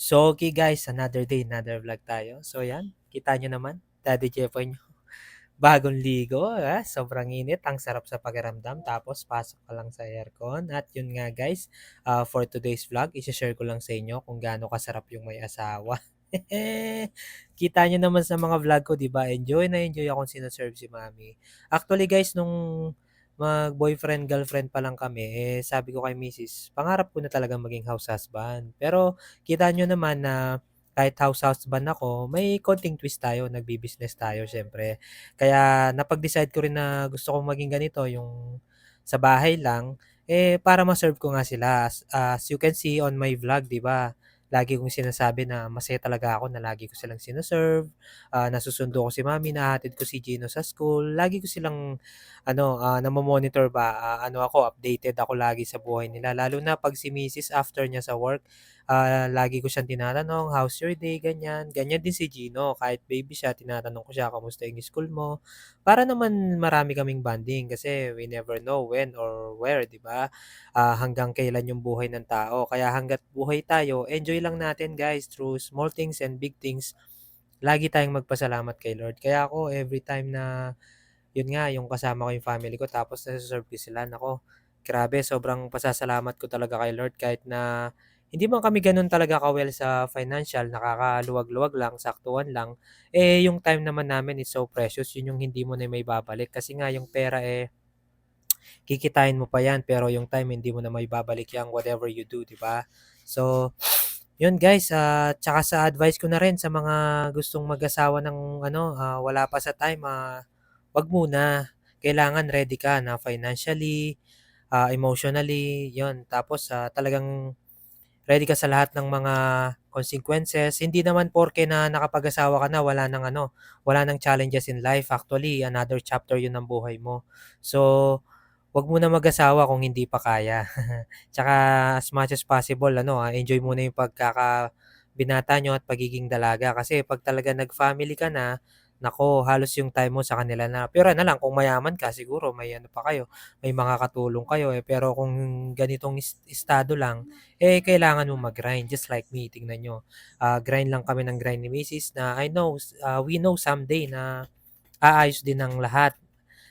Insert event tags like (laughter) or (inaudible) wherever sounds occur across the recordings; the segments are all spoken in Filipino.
So, okay guys, another day, another vlog tayo. So yan, kita nyo naman, Daddy Jeffoy nyo. (laughs) Bagong ligo, ah, sobrang init, ang sarap sa pakiramdam. Tapos pasok ka lang sa aircon. At yun nga guys, ah, for today's vlog, isi-share ko lang sa inyo kung gaano kasarap yung may asawa. (laughs) Kita nyo naman sa mga vlog ko, di ba? Enjoy na enjoy akong sinaserve si mami. Actually guys, nung mag-boyfriend, girlfriend pa lang kami, eh, sabi ko kay misis, pangarap ko na talagang maging house husband. Pero kita nyo naman na kahit house husband ako, may konting twist tayo, nagbi-business tayo syempre. Kaya napag-decide ko rin na gusto kong maging ganito, yung sa bahay lang, eh para ma-serve ko nga sila. As, as you can see on my vlog, 'di ba? Lagi kong sinasabi na masaya talaga ako na lagi ko silang sinaserve, ah, nasusundo ko si mami, nahatid ko si Gino sa school, lagi ko silang ano, ah, namo-monitor ba, ah, ano ako, updated ako lagi sa buhay nila. Lalo na 'pag si misis after niya sa work, ah, lagi ko siyang tinatanong, "How's your day?" ganyan. Ganyan din si Gino, kahit baby siya tinatanong ko siya, "Kamusta yung school mo?" Para naman marami kaming bonding kasi we never know when or where, 'di ba? Ah, hanggang kailan yung buhay ng tao. Kaya hangga't buhay tayo, enjoy lang natin guys through small things and big things. Lagi tayong magpasalamat kay Lord. Kaya ako every time na yun nga, yung kasama ko yung family ko tapos nase-serve ko sila, naku, grabe sobrang pasasalamat ko talaga kay Lord kahit na hindi man kami gano'n talaga ka-well sa financial, nakakaluwag-luwag lang, saktuhan lang, eh, yung time naman namin is so precious, yun yung hindi mo na maibabalik kasi nga yung pera, eh, kikitain mo pa yan pero yung time hindi mo na maibabalik yang whatever you do, 'di ba? So, yun guys, ah, tsaka sa advice ko na rin sa mga gustong mag-asawa ng ano, ah, wala pa sa time, ah, 'wag muna. Kailangan ready ka na financially, ah, emotionally, 'yun. Tapos, ah, talagang ready ka sa lahat ng mga consequences. Hindi naman porke na nakapag-asawa ka na wala ng ano, wala ng challenges in life. Actually, another chapter 'yun ng buhay mo. So, 'wag muna mag-asawa kung hindi pa kaya. (laughs) Tsaka as much as possible ano, ah, enjoy muna yung pagkakabinata niyo at pagiging dalaga. Kasi 'pag talaga nag-family ka na, naku, halos yung time mo sa kanila na. Puwera na lang kung mayaman ka siguro may ano pa kayo, may makakatulong kayo, eh. Pero kung ganitong es estado lang, eh, kailangan mong mag-grind just like me, tingnan niyo. Ah, grind lang kami ng grind ni misis na I know, ah, we know someday na aayos din ang lahat.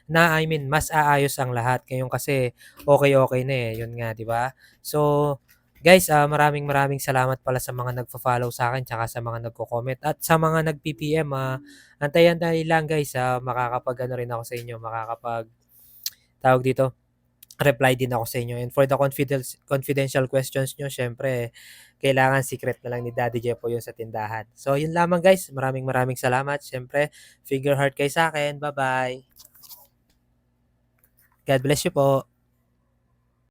Na I mean mas aayos ang lahat ngayon kasi okey-okey na, eh, yun nga 'di ba? So, guys, ah, maraming maraming salamat pala sa mga nagfo-follow sa'kin tsaka sa mga nagko-comment at sa mga nag-pi-PM, ah, antay-antay lang guys, ah, makakapag-ano rin ako sa inyo, makakapag tawag dito, reply din ako sa inyo and for the confidential questions niyo siyempre kailangan secret na lang ni Daddy Jeffoy yun sa tindahan. So, yun lamang guys, maraming maraming salamat. Siyempre finger heart kayo sa'kin. Ba-bye. God bless you po.